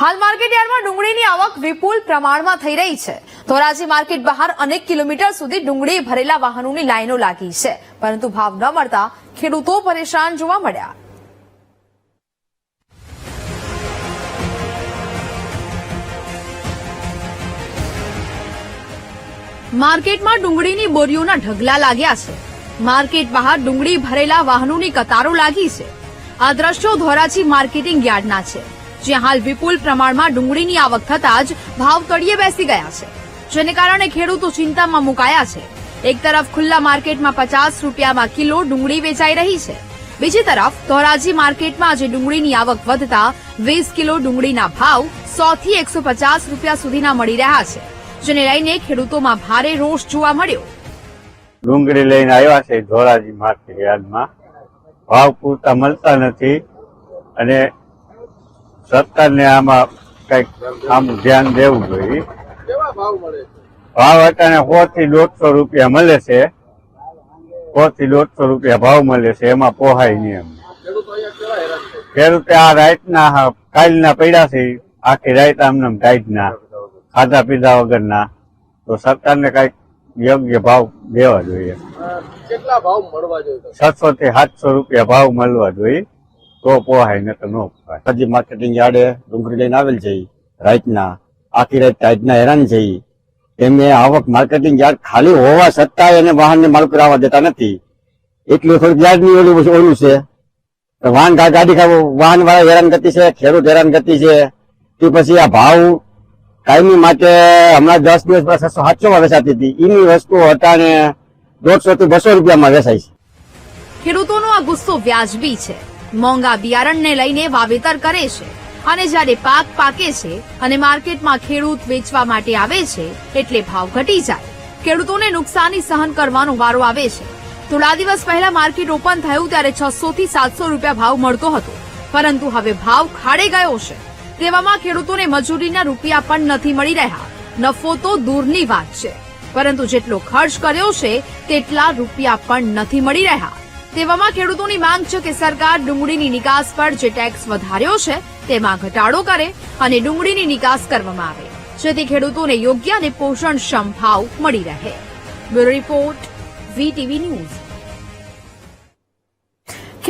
હાલ માર્કેટ યાર્ડમાં ડુંગળીની આવક વિપુલ પ્રમાણમાં થઈ રહી છે. ધોરાજી માર્કેટ બહાર અનેક કિલોમીટર સુધી ડુંગળી ભરેલા વાહનોની લાઈનો લાગી છે. પરંતુ ભાવ ન મળતા ખેડૂતો પરેશાન જોવા મળ્યા. માર્કેટમાં ડુંગળીની બોરીઓના ઢગલા લાગ્યા છે. માર્કેટ બહાર ડુંગળી ભરેલા વાહનોની કતારો લાગી છે. આ દ્રશ્યો ધોરાજી માર્કેટિંગ યાર્ડના છે. જ્યાં હાલ વિપુલ પ્રમાણમાં ડુંગળીની આવક થતાં જ ભાવ તળિયે બેસી ગયા છે. જેને કારણે ખેડૂતો ચિંતામાં મુકાયા છે. એક તરફ ખુલ્લા માર્કેટમાં પચાસ રૂપિયામાં કિલો ડુંગળી વેચાઈ રહી છે. બીજી તરફ ધોરાજી માર્કેટમાં આજે ડુંગળીની આવક વધતા વીસ કિલો ડુંગળીના ભાવ સો થી એકસો પચાસ રૂપિયા સુધીના મળી રહ્યા છે, જેને લઈને ખેડૂતોમાં ભારે રોષ જોવા મળ્યો. ડુંગળી લઈને આવ્યા છે ધોરાજી માર્કેટ યાર્ડમાં ભાવ પૂરતા મળતા નથી અને સરકારને આમાં કંઈક આમ ધ્યાન દેવું જોઈએ. ભાવ અત્યારે સો થી દોઢસો રૂપિયા મળે છે. સો થી દોઢસો રૂપિયા ભાવ મળે છે. એમાં પોહાય નહીં અમને ખેડૂતે આ રાતના કાલના પડ્યા છે. આખી રાત આમને ના ખાધા પીધા વગરના. તો સરકારને કંઈક યોગ્ય ભાવ દેવા જોઈએ. કેટલા ભાવ મળવા જોઈએ? છસો થી સાતસો રૂપિયા ભાવ મળવા જોઈએ. તો પોહાય ને તો ન પોહાય હજી માર્કેટિંગ યાર્ડે ડુંગળી લઈને આવેલ છે રાતના આખી રાત રાતના હેરાન છે એમને આવક માર્કેટિંગ યાર્ડ ખાલી હોવા છતાંય એને વાહનને માલ કરાવવા દેતા નથી. એટલું થોડું યાર્ડની ઓલું ઓલું છે. વાહન ગાડી વાહન વાળા હેરાન ગતિ છે, ખેડૂત હેરાન ગતિ છે. તે પછી આ ભાવ કાયમી માટે હમણાં દસ દિવસ પર છસો સાતસો માં વેચાતી હતી. એની વસ્તુ હટાને દોઢસો થી બસો રૂપિયામાં વેચાય છે. ખેડૂતોનો આ ગુસ્સો વ્યાજબી છે. મોંઘા બિયારણને લઈને વાવેતર કરે છે. અને જ્યારે પાક પાકે છે અને માર્કેટમાં ખેડૂત વેચવા માટે આવે છે, એટલે ભાવ ઘટી જાય. ખેડૂતોને નુકસાની સહન કરવાનો વારો આવે છે. થોડા દિવસ પહેલા માર્કેટ ઓપન થયું ત્યારે છસો થી સાતસો રૂપિયા ભાવ મળતો હતો. પરંતુ હવે ભાવ ખાડે ગયો છે. તેવામાં ખેડૂતોને મજૂરીના રૂપિયા પણ નથી મળી રહ્યા. નફો તો દૂરની વાત છે. પરંતુ જેટલો ખર્ચ કર્યો છે, તેટલા રૂપિયા પણ નથી મળી રહ્યા. તેવામાં ખેડૂતોની માંગ છે કે સરકાર ડુંગળીની નિકાસ પર જે ટેક્સ વધાર્યો છે, તેમાં ઘટાડો કરે અને ડુંગળીની નિકાસ કરવામાં આવે. જેથી ખેડૂતોને યોગ્ય અને પોષણક્ષમ ભાવ મળી રહે. Bureau report VTV news.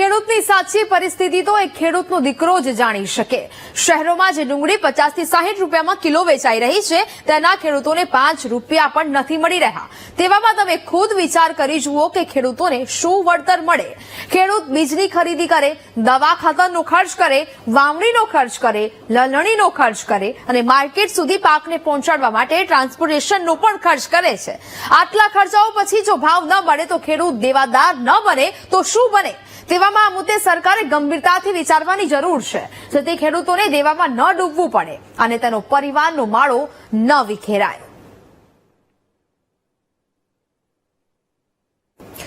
ખેડૂતની સાચી પરિસ્થિતિ તો એક ખેડૂતનો દીકરો જ જાણી શકે. શહેરોમાં જે ડુંગળી પચાસથી સાહીઠ રૂપિયામાં કિલો વેચાઈ રહી છે, તેના ખેડૂતોને પાંચ રૂપિયા પણ નથી મળી રહ્યા. તેવામાં તમે ખુદ વિચાર કરી જુઓ કે ખેડૂતોને શું વળતર મળે. ખેડૂત બીજની ખરીદી કરે, દવા ખાતરનો ખર્ચ કરે, વાવણીનો ખર્ચ કરે લલણીનો ખર્ચ કરે અને માર્કેટ સુધી પાકને પહોંચાડવા માટે ટ્રાન્સપોર્ટેશનનો પણ ખર્ચ કરે છે. આટલા ખર્ચાઓ પછી જો ભાવ ન મળે તો ખેડૂત દેવાદાર ન બને તો શું બને? તેવામાં આ મુદ્દે સરકારે ગંભીરતાથી વિચારવાની જરૂર છે. જેથી ખેડૂતોને દેવામાં ન ડૂબવું પડે અને તેનો પરિવારનો માળો ન વિખેરાય.